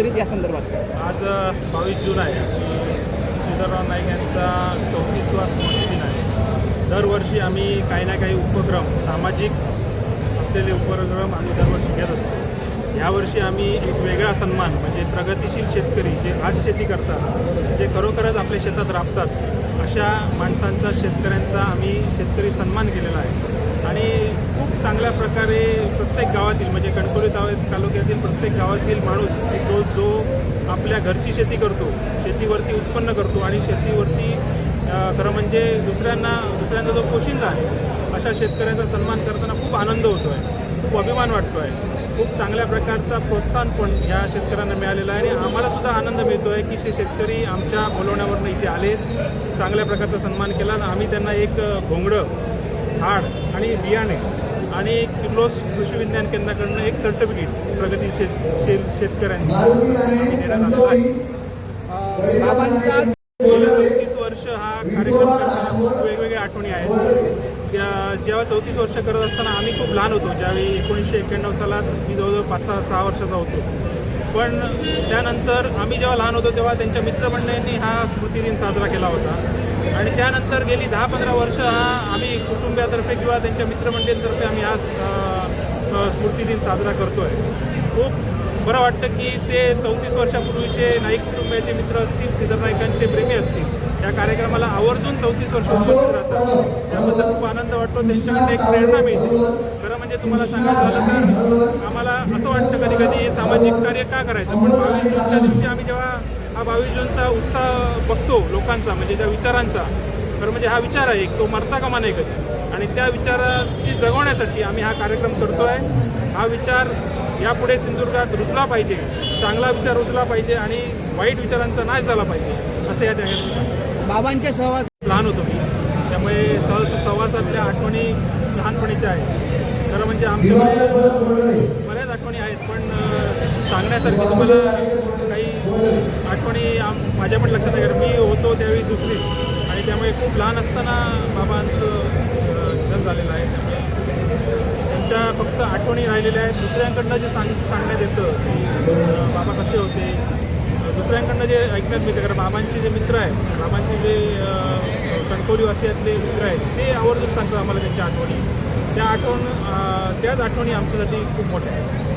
एकंदरीत या संदर्भात आज बावीस जून आहे. श्रीधरराव नाईक यांचा चौतीसवा स्मृतिदिन आहे. दरवर्षी आम्ही काही ना काही उपक्रम सामाजिक असलेले उपक्रम आम्ही दरवर्षी घेत असतो. यावर्षी आम्ही एक वेगळा सन्मान म्हणजे प्रगतिशील शेतकरी जे आज शेती करतात जे खरोखरच आपल्या शेतात राबतात अशा माणसांचा शेतकऱ्यांचा आम्ही शेतकरी सन्मान केलेला आहे. आणि खूप चांगल्या प्रकारे प्रत्येक गावातील म्हणजे कणकोली ताव तालुक्यातील प्रत्येक गावातील माणूस तो जो आपल्या घरची शेती करतो शेतीवरती उत्पन्न करतो आणि शेतीवरती खरं म्हणजे दुसऱ्यांना दुसऱ्यांचा जो पोशिंदा आहे अशा शेतकऱ्यांचा सन्मान करताना खूप आनंद होतो आहे खूप अभिमान वाटतो आहे खूप चांगल्या प्रकारचा प्रोत्साहन पण या शेतकऱ्यांना मिळालेला आहे. आणि आम्हाला सुद्धा आनंद मिळतो आहे की ते शेतकरी आमच्या बोलवण्यावरनं इथे आले चांगल्या प्रकारचा सन्मान केला. आणि आम्ही त्यांना एक घोंगडं झाड आणि बियाणे आणि किर्लोस कृषी विज्ञान केंद्राकडनं एक सर्टिफिकेट प्रगतीशील शेत शेतकऱ्यांनी आम्ही देण्यात आलेलं आहे. बाबांचा गेले चौतीस वर्ष हा कार्यक्रम करताना खूप वेगवेगळ्या आठवणी आहेत. त्या जेव्हा चौतीस वर्ष करत असताना आम्ही खूप लहान होतो. ज्यावेळी एकोणीसशे एक्क्याण्णव सालात मी जवळजवळ पाच सहा सहा वर्षाचा होतो. पण त्यानंतर आम्ही जेव्हा लहान होतो तेव्हा त्यांच्या मित्रमंडळींनी हा स्मृतिदिन साजरा केला होता. आणि त्यानंतर गेली दहा पंधरा वर्ष हा आम्ही कुटुंबियातर्फे किंवा त्यांच्या मित्रमंडळींतर्फे आम्ही हा अ, अ, स्मृतिदिन साजरा करतो आहे खूप बरं वाटतं की ते चौतीस वर्षापूर्वीचे नाईक कुटुंबियाचे मित्र असतील सिद्धर नाईकांचे प्रेमी असतील त्या कार्यक्रमाला आवर्जून चौतीस वर्ष उपस्थित राहतात. त्याबद्दल खूप आनंद वाटतो त्यांच्याकडनं एक प्रेरणा मिळते. खरं म्हणजे तुम्हाला सांगायचं झालं तर आम्हाला असं वाटतं कधी कधी हे सामाजिक कार्य का करायचं? पण बावीस जूनच्या दिवशी आम्ही जेव्हा हा बावीस जूनचा उत्साह बघतो लोकांचा म्हणजे त्या विचारांचा खरं म्हणजे हा विचार आहे एक तो मरता कामा नाही कधी. आणि त्या विचाराची जगवण्यासाठी आम्ही हा कार्यक्रम करतो आहे हा विचार यापुढे सिंधुदुर्गात रुजला पाहिजे चांगला विचार रुजला पाहिजे आणि वाईट विचारांचा नाश झाला पाहिजे असं या त्या बाबांच्या सहवास लहान होतो मी. त्यामुळे सहज सहवासातल्या आठवणी लहानपणीच्या आहेत. खरं म्हणजे आमच्याकडे बऱ्याच आठवणी आहेत पण सांगण्यासारखी तुम्हाला काही आठवणी आम माझ्या पण लक्षात आहे मी होतो त्यावेळी दुसरी. आणि त्यामुळे खूप लहान असताना बाबांचं निधन झालेलं आहे त्यामुळे त्यांच्या फक्त राहिलेले आहेत. दुसऱ्यांकडनं जे सांग सांगण्यात येतं की बाबा कसे होते? दुसऱ्यांकडनं जे ऐकण्यात मिळतं कारण बाबांचे जे मित्र आहेत बाबांचे जे कणकवलीवासियातले मित्र आहेत ते आवर्जून सांगतात आम्हाला त्यांच्या आठवणी. त्या आठवण त्याच आठवणी आमच्यासाठी खूप मोठ्या आहेत.